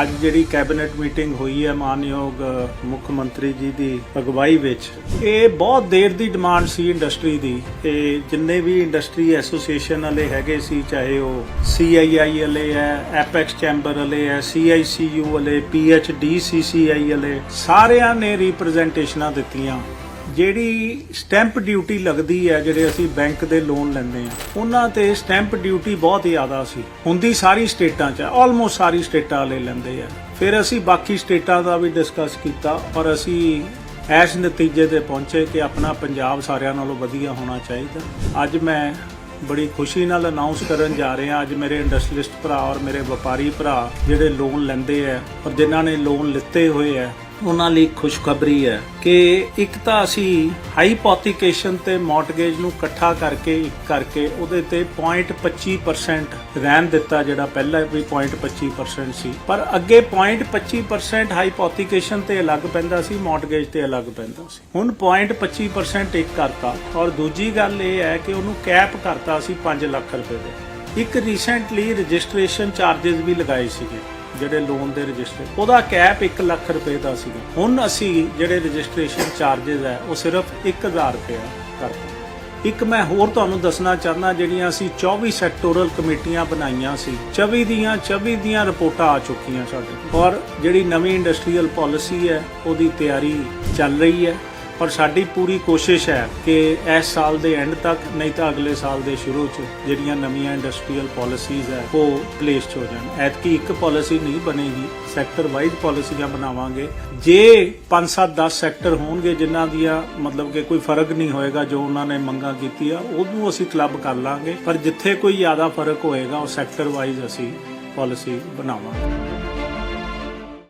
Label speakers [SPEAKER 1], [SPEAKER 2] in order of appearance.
[SPEAKER 1] ਅੱਜ ਜਿਹੜੀ cabinet meeting ਹੋਈ ਹੈ ਮਾਨਯੋਗ ਮੁੱਖ ਮੰਤਰੀ ਜੀ ਦੀ ਅਗਵਾਈ ਵਿੱਚ, ਇਹ ਬਹੁਤ ਦੇਰ ਦੀ ਡਿਮਾਂਡ ਸੀ ਇੰਡਸਟਰੀ ਦੀ। ਤੇ ਜਿੰਨੇ ਵੀ ਇੰਡਸਟਰੀ ਐਸੋਸੀਏਸ਼ਨ ਵਾਲੇ ਹੈਗੇ ਸੀ, ਚਾਹੇ ਉਹ CII ਵਾਲੇ ਹੈ ਐਪੈਕਸ ਚੈਂਬਰ ਵਾਲੇ ਹੈ CICU ਵਾਲੇ PHDCCI ਵਾਲੇ, ਸਾਰਿਆਂ ਨੇ ਰਿਪਰੈਜ਼ੈਂਟੇਸ਼ਨਾਂ ਦਿੱਤੀਆਂ। ਜਿਹੜੀ ਸਟੈਂਪ ਡਿਊਟੀ ਲੱਗਦੀ ਹੈ ਜਿਹੜੇ ਅਸੀਂ ਬੈਂਕ ਦੇ ਲੋਨ ਲੈਂਦੇ ਆ, ਉਹਨਾਂ ਤੇ ਸਟੈਂਪ ਡਿਊਟੀ ਬਹੁਤ ਜ਼ਿਆਦਾ ਸੀ। ਹੁੰਦੀ ਸਾਰੀ ਸਟੇਟਾਂ 'ਚ ਆਲਮੋਸਟ ਸਾਰੀ ਸਟੇਟਾਂ ਵਾਲੇ ਲੈਂਦੇ ਆ। ਫਿਰ ਅਸੀਂ ਬਾਕੀ ਸਟੇਟਾਂ ਦਾ ਵੀ ਡਿਸਕਸ ਕੀਤਾ ਔਰ ਅਸੀਂ ਇਸ ਨਤੀਜੇ ਤੇ ਪਹੁੰਚੇ ਕਿ ਆਪਣਾ ਪੰਜਾਬ ਸਾਰਿਆਂ ਨਾਲੋਂ ਵਧੀਆ ਹੋਣਾ ਚਾਹੀਦਾ। ਅੱਜ ਮੈਂ ਬੜੀ ਖੁਸ਼ੀ ਨਾਲ ਅਨਾਉਂਸ ਕਰਨ ਜਾ ਰਹੇ ਹਾਂ ਅੱਜ ਮੇਰੇ ਇੰਡਸਟਰੀਲਿਸਟ ਭਰਾ ਔਰ ਮੇਰੇ ਵਪਾਰੀ ਭਰਾ ਜਿਹੜੇ ਲੋਨ ਲੈਂਦੇ ਆ, ਔਰ ਜਿਨ੍ਹਾਂ ਨੇ ਲੋਨ ਲਿੱਤੇ ਹੋਏ ਆ ਉਹਨਾਂ ਲਈ ਖੁਸ਼ਖਬਰੀ ਹੈ ਕਿ ਇੱਕ ਤਾਂ ਅਸੀਂ ਹਾਈਪੋਥੀਕੇਸ਼ਨ ਤੇ ਮਾਰਟਗੇਜ ਨੂੰ ਇਕੱਠਾ ਕਰਕੇ ਇੱਕ ਕਰਕੇ ਉਹਦੇ ਤੇ 0.25% ਰਹਿਣ ਦਿੱਤਾ ਜਿਹੜਾ ਪਹਿਲਾਂ ਵੀ 0.25% ਸੀ। ਪਰ ਅੱਗੇ 0.25% ਹਾਈਪੋਥੀਕੇਸ਼ਨ ਤੇ ਅਲੱਗ ਪੈਂਦਾ ਸੀ ਮਾਰਟਗੇਜ ਤੇ ਅਲੱਗ ਪੈਂਦਾ ਸੀ। ਹੁਣ 0.25% ਇੱਕ ਕਰਤਾ ਔਰ ਦੂਜੀ ਗੱਲ ਇਹ ਹੈ ਕਿ ਉਹਨੂੰ ਕੈਪ ਕਰਤਾ ਸੀ 5 ਲੱਖ ਰੁਪਏ ਦੇ। ਇੱਕ ਰੀਸੈਂਟਲੀ ਰਜਿਸਟ੍ਰੇਸ਼ਨ ਚਾਰजेस ਵੀ ਲਗਾਏ ਸੀਗੇ। ਜਿਹੜੇ ਲੋਨ ਦੇ ਰਜਿਸਟਰ ਉਹਦਾ ਕੈਪ 1 ਲੱਖ ਰੁਪਏ ਦਾ ਸੀਗਾ। ਹੁਣ ਅਸੀਂ ਜਿਹੜੇ ਰਜਿਸਟ੍ਰੇਸ਼ਨ ਚਾਰजेस ਹੈ, ਉਹ ਸਿਰਫ 1000 ਰੁਪਏ ਕਰਦੇ ਇੱਕ ਮੈਂ ਹੋਰ ਤੁਹਾਨੂੰ ਦੱਸਣਾ ਚਾਹੁੰਦਾ, ਜਿਹੜੀਆਂ ਅਸੀਂ 24 ਸੈਕਟੋਰਲ ਕਮੇਟੀਆਂ ਬਣਾਈਆਂ ਸੀ 24 ਦੀਆਂ 24 ਦੀਆਂ ਰਿਪੋਰਟਾਂ ਆ ਚੁੱਕੀਆਂ ਸਾਡੇ ਔਰ ਜਿਹੜੀ ਨਵੀਂ ਇੰਡਸਟਰੀਅਲ ਪਾਲਿਸੀ ਹੈ, ਉਹਦੀ ਤਿਆਰੀ ਚੱਲ ਰਹੀ ਹੈ। ਪਰ ਸਾਡੀ ਪੂਰੀ ਕੋਸ਼ਿਸ਼ ਹੈ ਕਿ ਇਸ ਸਾਲ ਦੇ ਐਂਡ ਤੱਕ, ਨਹੀਂ ਤਾਂ ਅਗਲੇ ਸਾਲ ਦੇ ਸ਼ੁਰੂ 'ਚ ਜਿਹੜੀਆਂ ਨਵੀਆਂ ਇੰਡਸਟਰੀਅਲ ਪਾਲਿਸੀਜ਼ ਹੈ, ਉਹ ਪਲੇਸ 'ਚ ਹੋ ਜਾਣ। ਐਤਕੀ ਇੱਕ ਪਾਲਿਸੀ ਨਹੀਂ ਬਣੇਗੀ ਸੈਕਟਰ ਵਾਈਜ਼ ਪਾਲਿਸੀਆਂ ਬਣਾਵਾਂਗੇ। ਜੇ 5-7 10 ਸੈਕਟਰ ਹੋਣਗੇ ਜਿਨ੍ਹਾਂ ਦੀਆਂ ਮਤਲਬ ਕਿ ਕੋਈ ਫ਼ਰਕ ਨਹੀਂ ਹੋਏਗਾ ਜੋ ਉਹਨਾਂ ਨੇ ਮੰਗਾਂ ਕੀਤੀ ਆ ਉਹਨੂੰ ਅਸੀਂ ਕਲੱਬ ਕਰ ਲਾਂਗੇ। ਪਰ ਜਿੱਥੇ ਕੋਈ ਜ਼ਿਆਦਾ ਫ਼ਰਕ ਹੋਏਗਾ, ਉਹ ਸੈਕਟਰ ਵਾਈਜ਼ ਅਸੀਂ ਪਾਲਿਸੀ ਬਣਾਵਾਂਗੇ।